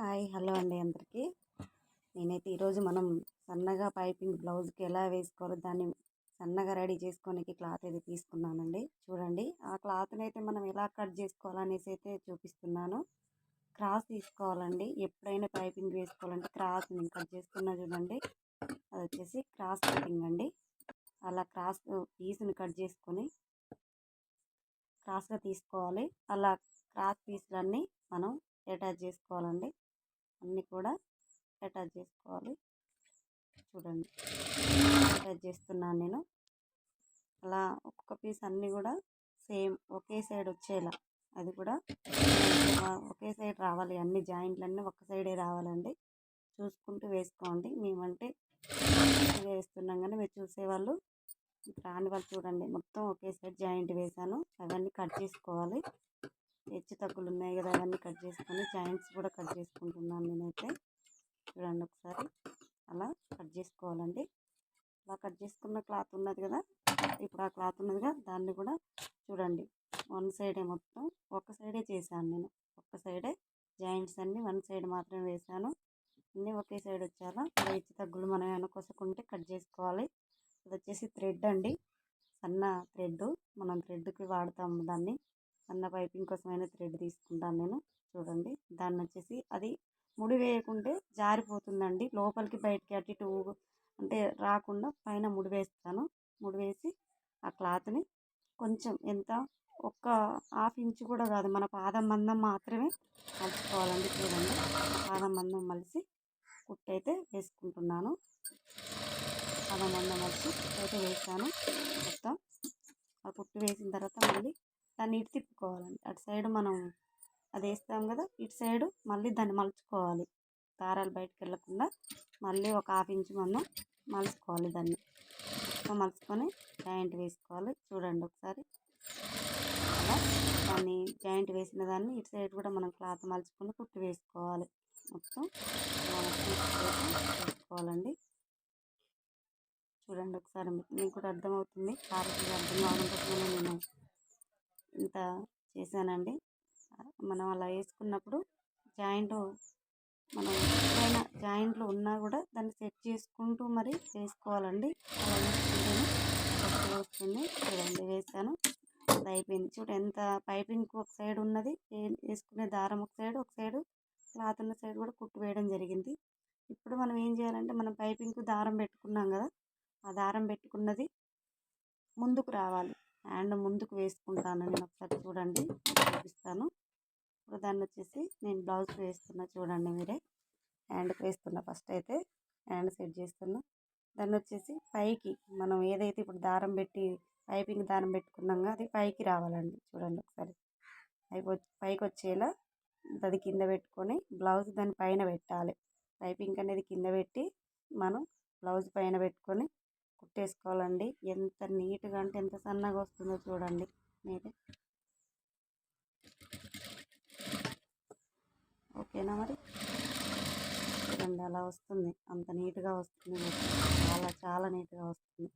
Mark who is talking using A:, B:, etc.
A: Hi hello అండి అందరికీ. నేనైతే ఈరోజు మనం సన్నగా పైపింగ్ బ్లౌజ్కి ఎలా వేసుకోవాలో దాన్ని సన్నగా రెడీ చేసుకోనికి క్లాత్ అయితే తీసుకున్నానండి. చూడండి ఆ క్లాత్ని అయితే మనం ఎలా కట్ చేసుకోవాలనేసి అయితే చూపిస్తున్నాను. క్రాస్ తీసుకోవాలండి. ఎప్పుడైనా పైపింగ్ వేసుకోవాలంటే క్రాస్ నేను కట్ చేసుకున్నా చూడండి. అది వచ్చేసి క్రాస్ కటింగ్ అండి. అలా క్రాస్ పీస్ని కట్ చేసుకొని క్రాస్గా తీసుకోవాలి. అలా క్రాస్ పీస్లన్నీ మనం అటాచ్ చేసుకోవాలండి. అన్నీ కూడా అటాచ్ చేసుకోవాలి. చూడండి. అటాచ్ చేస్తున్నాను నేను. అలా ఒక్కొక్క పీస్ అన్నీ కూడా సేమ్ ఒకే సైడ్ వచ్చేలా. అది కూడా ఒకే సైడ్ రావాలి. అన్ని జాయింట్లన్నీ ఒక సైడే రావాలండి. చూసుకుంటూ వేసుకోండి. మేమంటే వేస్తున్నాం కానీ మీరు చూసేవాళ్ళు రాని వాళ్ళు చూడండి. మొత్తం ఒకే సైడ్ జాయింట్ వేసాను. అవన్నీ కట్ చేసుకోవాలి. హెచ్చు తగ్గులు ఉన్నాయి కదా అవన్నీ కట్ చేసుకొని జాయింట్స్ కూడా కట్ చేసుకుంటున్నాను నేనైతే. చూడండి ఒకసారి. అలా కట్ చేసుకోవాలండి. అలా కట్ చేసుకున్న క్లాత్ ఉన్నది కదా ఇప్పుడు ఆ క్లాత్ ఉన్నది కదా దాన్ని కూడా చూడండి. వన్ సైడే మొత్తం ఒక సైడే చేశాను నేను. ఒక సైడే జాయింట్స్ అన్నీ వన్ సైడ్ మాత్రమే వేసాను అన్నీ ఒకే సైడ్ వచ్చేలా హెచ్చు తగ్గులు మనం వెనకొసుకుంటే కట్ చేసుకోవాలి. అది వచ్చేసి థ్రెడ్ అండి. సన్న థ్రెడ్ మనం థ్రెడ్కి వాడతాము దాన్ని. సన్న పైపింగ్ కోసమైన థ్రెడ్ తీసుకుంటాను నేను. చూడండి. దాన్ని వచ్చేసి అది ముడి వేయకుంటే జారిపోతుందండి. లోపలికి బయటికి అటు ఇటు అంటే రాకుండా పైన ముడి వేస్తాను. ముడి వేసి ఆ క్లాత్ని కొంచెం ఎంత ఒక్క హాఫ్ ఇంచ్ కూడా కాదు మన పాదం మందం మాత్రమే మలుచుకోవాలండి చూడండి. పాదం మందం మలిసి కుట్టయితే వేసుకుంటున్నాను. పాదం మందం మలిసి కుట్టయితే వేసాను మొత్తం ఆ కుట్టు వేసిన తర్వాత మళ్ళీ దాన్ని ఇటు తిప్పుకోవాలండి. అటు సైడ్ మనం అది వేస్తాం కదా ఇటు సైడ్ మళ్ళీ దాన్ని మలుచుకోవాలి. దారాలు బయటకు వెళ్ళకుండా మళ్ళీ ఒక హాఫ్ ఇంచ్ మనం మలుచుకోవాలి దాన్ని. మలుచుకొని జాయింట్ వేసుకోవాలి. చూడండి ఒకసారి. అలా దాన్ని జాయింట్ వేసిన దాన్ని ఇటు సైడ్ కూడా మనం క్లాత్ మలుచుకొని కుట్టి వేసుకోవాలి. మొత్తం వేసుకోవాలండి. చూడండి ఒకసారి మీకు కూడా అర్థమవుతుంది. క్లారిటీగా అర్థం కావడం కోసం నేను అంతా చేశానండి. మనం అలా వేసుకున్నప్పుడు జాయింట్ మనం ఎప్పుడైనా జాయింట్లు ఉన్నా కూడా దాన్ని సెట్ చేసుకుంటూ మరి వేసుకోవాలండి. అలా వేసుకుంటేనే వస్తుంది చూడండి వేసాను. అది అయిపోయింది. చూడు ఎంత పైపింగ్ ఒక సైడ్ ఉన్నది వేసుకునే దారం ఒక సైడ్ ఒక సైడు క్లాత్ ఉన్న సైడ్ కూడా కుట్టు వేయడం జరిగింది. ఇప్పుడు మనం ఏం చేయాలంటే మనం పైపింగ్కు దారం పెట్టుకున్నాం కదా ఆ దారం పెట్టుకున్నది ముందుకు రావాలి. హ్యాండ్ ముందుకు వేసుకుంటాను నేను ఒకసారి చూడండి. చూపిస్తాను. ఇప్పుడు దాన్ని వచ్చేసి నేను బ్లౌజ్ వేస్తున్నా చూడండి మీరే. హ్యాండ్ వేస్తున్నా ఫస్ట్ అయితే. హ్యాండ్ సెట్ చేస్తున్నా. దాన్ని వచ్చేసి పైకి మనం ఏదైతే ఇప్పుడు దారం పెట్టి పైపింగ్ దారం పెట్టుకున్నాం అది పైకి రావాలండి. చూడండి ఒకసారి. పైకి పైకి వచ్చేలా అది కింద పెట్టుకొని బ్లౌజ్ దాని పైన పెట్టాలి. పైపింగ్ అనేది కింద పెట్టి మనం బ్లౌజ్ పైన పెట్టుకొని కుట్టేసుకోవాలండి. ఎంత నీట్గా అంటే ఎంత సన్నగా వస్తుందో చూడండి మీరే. ఓకేనా మరి? చూడండి అలా వస్తుంది. అంత నీట్గా వస్తుంది. చాలా చాలా నీట్గా వస్తుంది.